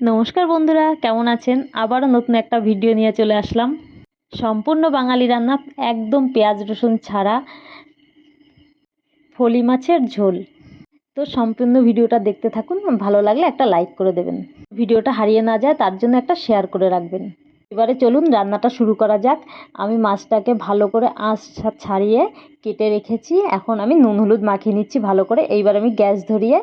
নমস্কার বন্ধুরা, কেমন আছেন? আবারও নতুন একটা ভিডিও নিয়ে চলে আসলাম। সম্পূর্ণ বাঙালি রান্না, একদম পেঁয়াজ রসুন ছাড়া, ফলি মাছের ঝোল। তো সম্পূর্ণ ভিডিওটা দেখতে থাকুন, ভালো লাগলে একটা লাইক করে দেবেন। ভিডিওটা হারিয়ে না যায়, তার জন্য একটা শেয়ার করে রাখবেন। এবারে চলুন রান্নাটা শুরু করা যাক। আমি মাছটাকে ভালো করে আঁশ ছাড়িয়ে কেটে রেখেছি। এখন আমি নুন হলুদ মাখিয়ে নিচ্ছি ভালো করে। এইবার আমি গ্যাস ধরিয়ে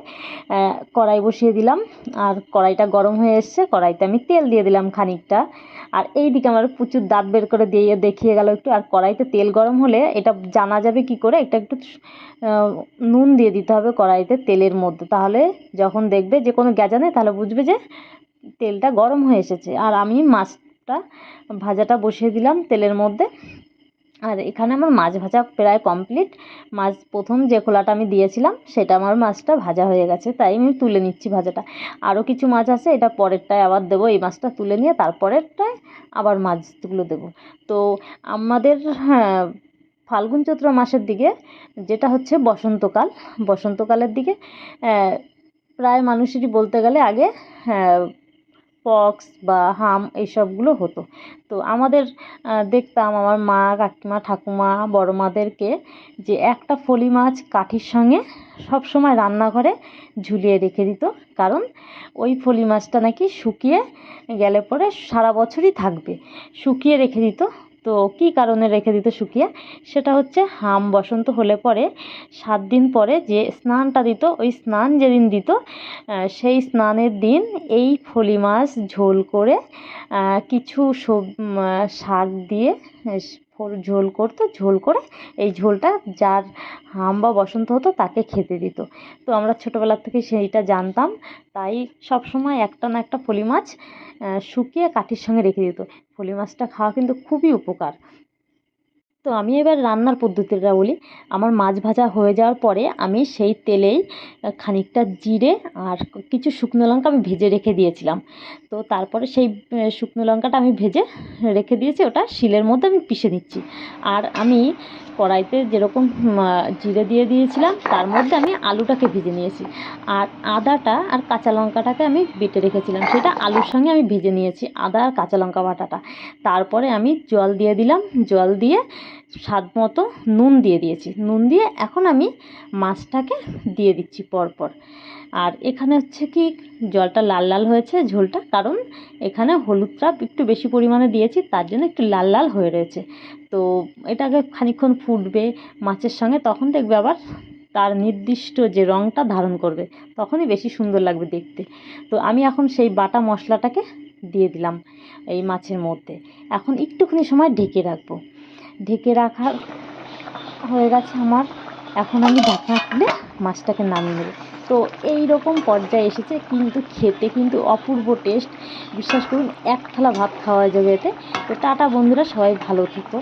কড়াই বসিয়ে দিলাম। আর কড়াইটা গরম হয়ে এসছে। কড়াইতে আমি তেল দিয়ে দিলাম খানিকটা। আর এই দিকে আমার প্রচুর দাঁত বের করে দিয়ে দেখিয়ে গেল একটু। আর কড়াইতে তেল গরম হলে এটা জানা যাবে কি করে? এটা একটু নুন দিয়ে দিতে হবে কড়াইতে তেলের মধ্যে। তাহলে যখন দেখবে যে কোনো গ্যাজা নেই তাহলে বুঝবে যে তেলটা গরম হয়ে এসেছে। আর আমি মাছটা ভাজাটা বসিয়ে দিলাম তেলের মধ্যে। আর এখানে আমার মাছ ভাজা প্রায় কমপ্লিট মাছ প্রথম যে খোলাটা আমি দিয়েছিলাম, সেটা আমার মাছটা ভাজা হয়ে গেছে, তাই আমি তুলে নিচ্ছি ভাজাটা। আরও কিছু মাছ আছে, এটা পরেরটায় আবার দেবো, এই মাছটা তুলে নিয়ে তারপরেরটায় আবার মাছগুলো দেবো। তো আমাদের হ্যাঁ ফাল্গুন চৈত্র মাসের দিকে যেটা হচ্ছে বসন্তকাল, বসন্তকালের দিকে প্রায় মানুষেরই বলতে গেলে আগে হ্যাঁ পক্স বা হাম এইসবগুলো হতো। তো আমাদের দেখতাম আমার মা, কাকিমা, ঠাকুমা বড় মাদেরকে যে একটা ফলি মাছ কাঠির সঙ্গে সব সময় রান্নাঘরে ঝুলিয়ে রেখে দিত। কারণ ওই ফলি মাছটা নাকি শুকিয়ে গেলে পরে সারা বছরই থাকবে। শুকিয়ে রেখে দিত। তো কি কারণে রেখে দিত শুকিয়ে সেটা হচ্ছে হাম বসন্ত হলে পরে সাত দিন পরে যে স্নানটা দিত, ওই স্নান যেদিন দিত সেই স্নানের দিন এই ফলি মাছ ঝোল করে কিছু সব শাক দিয়ে ঝোল করতো, ঝোল করে এই ঝোলটা যার হাম বা বসন্ত হতো তাকে খেতে দিত। তো আমরা ছোটোবেলার থেকে সেইটা জানতাম, তাই সব সময় একটা না একটা ফলি মাছ শুকিয়ে কাঠির সঙ্গে রেখে দিত। ফলি মাছটা খাওয়া কিন্তু খুবই উপকার। তো আমি এবার রান্নার পদ্ধতিটা বলি। আমার মাছ ভাজা হয়ে যাওয়ার পরে আমি সেই তেলেই খানিকটা জিরে আর কিছু শুকনো লঙ্কা আমি ভেজে রেখে দিয়েছিলাম। তো তারপরে সেই শুকনো লঙ্কাটা আমি ভেজে রেখে দিয়েছি, ওটা শিলের মধ্যে আমি পিষে নিচ্ছি। আর আমি কড়াইতে যেরকম জিরে দিয়ে দিয়েছিলাম, তার মধ্যে আমি আলুটাকে ভেজে নিয়েছি। আর আদাটা আর কাঁচা লঙ্কাটাকে আমি বেটে রেখেছিলাম। সেটা আলুর সঙ্গে আমি ভেজে নিয়েছি, আদা আর কাঁচা লঙ্কা বাটাটা। তারপরে আমি জল দিয়ে দিলাম। জল দিয়ে স্বাদ মতো নুন দিয়ে দিয়েছি। নুন দিয়ে এখন আমি মাছটাকে দিয়ে দিচ্ছি পরপর। আর এখানে হচ্ছে কি, জলটা লাল লাল হয়েছে ঝোলটা, কারণ এখানে হলুদ হলুদটা একটু বেশি পরিমাণে দিয়েছি, তার জন্য একটু লাল লাল হয়ে রয়েছে। তো এটাকে খানিক্ষণ ফুটবে মাছের সঙ্গে, তখন দেখবে আবার তার নির্দিষ্ট যে রঙটা ধারণ করবে, তখনই বেশি সুন্দর লাগবে দেখতে। তো আমি এখন সেই বাটা মশলাটাকে দিয়ে দিলাম এই মাছের মধ্যে। এখন একটুখানি সময় ঢেকে রাখব। ঢেকে রাখার হয়ে গেছে আমার। এখন আমি ঢাকনা খুলে মাছটাকে নামিয়ে নেব। তো এই রকম পর্যায়ে এসেছে, কিন্তু খেতে কিন্তু অপূর্ব টেস্ট বিশ্বাস করুন, এক থালা ভাত খাওয়া যাবে এতে। তো টাটা বন্ধুরা, সবাই ভালো থেকো।